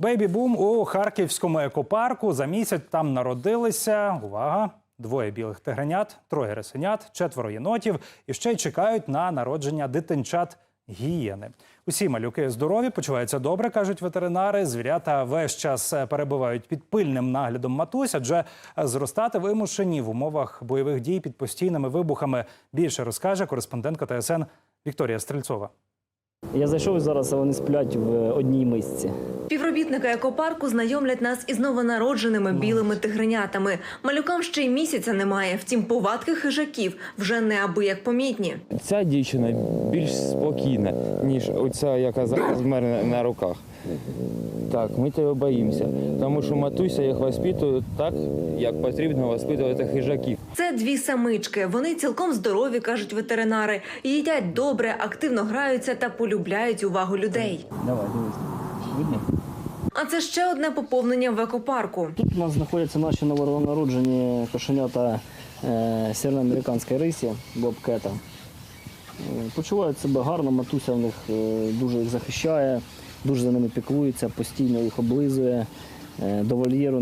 Бейбі-бум у харківському екопарку. За місяць там народилися. Увага! Двоє білих тигренят, троє рисенят, четверо єнотів і ще й чекають на народження дитинчат гієни. Усі малюки здорові, почуваються добре, кажуть ветеринари. Звірята весь час е, перебувають під пильним наглядом матусь, адже зростати вимушені в умовах бойових дій під постійними вибухами. Більше розкаже кореспондентка ТСН Вікторія Стрельцова. Я зайшов зараз, а вони сплять в одній мисці. Співробітники екопарку знайомлять нас із новонародженими білими тигренятами. Малюкам ще й місяця немає, втім повадки хижаків вже неабияк помітні. Ця дівчина більш спокійна, ніж оця, яка зараз в мене на руках. Так, ми тебе боїмося, тому що матуся їх воспитує так, як потрібно воспитувати хижаків. Це дві самички. Вони цілком здорові, кажуть ветеринари. Їдять добре, активно граються та полюбляють увагу людей. Давай, дивись. Видно? А це ще одне поповнення в екопарку. Тут у нас знаходяться наші новонароджені кошенята е, североамериканської рисі, бобкета. Е, Почувають себе гарно, матуся в них е, дуже їх захищає, дуже за ними піклується, постійно їх облизує. Е, До вольєру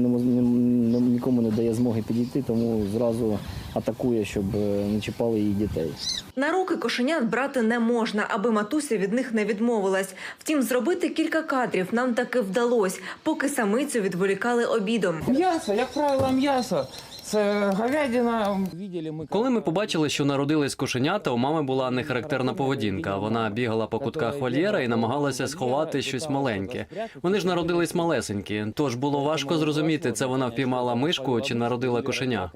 нікому не дає змоги підійти, тому зразу атакує, щоб е, не чіпали її дітей. На руки кошенят брати не можна, аби матуся від них не відмовилась. Втім, зробити кілька кадрів нам таки вдалось, поки самицю відволікали обідом. М'ясо, як правило, м'ясо. Це говядина. Коли ми побачили, що народились кошенята, у мами була нехарактерна поведінка. Вона бігала по кутках вольєра і намагалася сховати щось маленьке. Вони ж народились малесенькі, тож було важко зрозуміти, це вона впіймала мишку чи народила кошеня.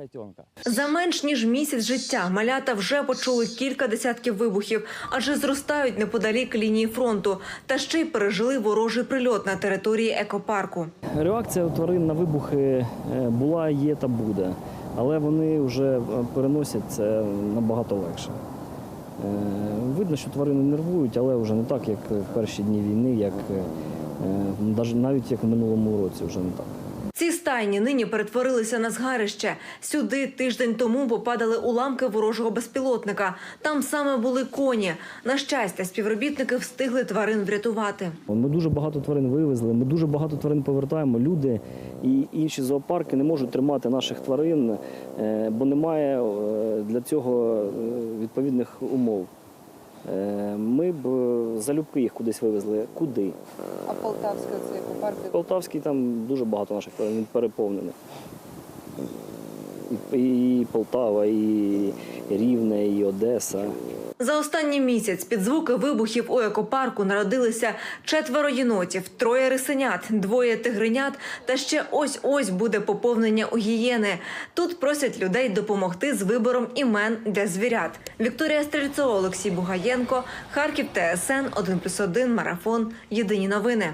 За менш ніж місяць життя малята вже почули кілька десятків вибухів, адже зростають неподалік лінії фронту, та ще й пережили ворожий прильот на території екопарку. Реакція у тварин на вибухи е, була, є та буде, але вони вже е, переносять це набагато легше. Е, Видно, що тварини нервують, але вже не так, як в перші дні війни, як е, навіть- навіть як в минулому році вже не так. Ці стайні нині перетворилися на згарище. Сюди тиждень тому попадали уламки ворожого безпілотника. Там саме були коні. На щастя, співробітники встигли тварин врятувати. Ми дуже багато тварин вивезли, ми дуже багато тварин повертаємо. Люди і інші зоопарки не можуть тримати наших тварин, е, бо немає е, для цього е, відповідних умов. Ми б залюбки їх кудись вивезли. Куди? А Полтавська це екопарк? Полтавський там дуже багато наших він переповнений. І, Полтава, і Рівне, і Одеса. За останній місяць під звуки вибухів у екопарку народилися четверо єнотів, троє рисенят, двоє тигренят та ще ось-ось буде поповнення у гієни. Тут просять людей допомогти з вибором імен для звірят. Вікторія Стрельцова, Олексій Бугаєнко, Харків ТСН 1+,1, Марафон. Єдині новини.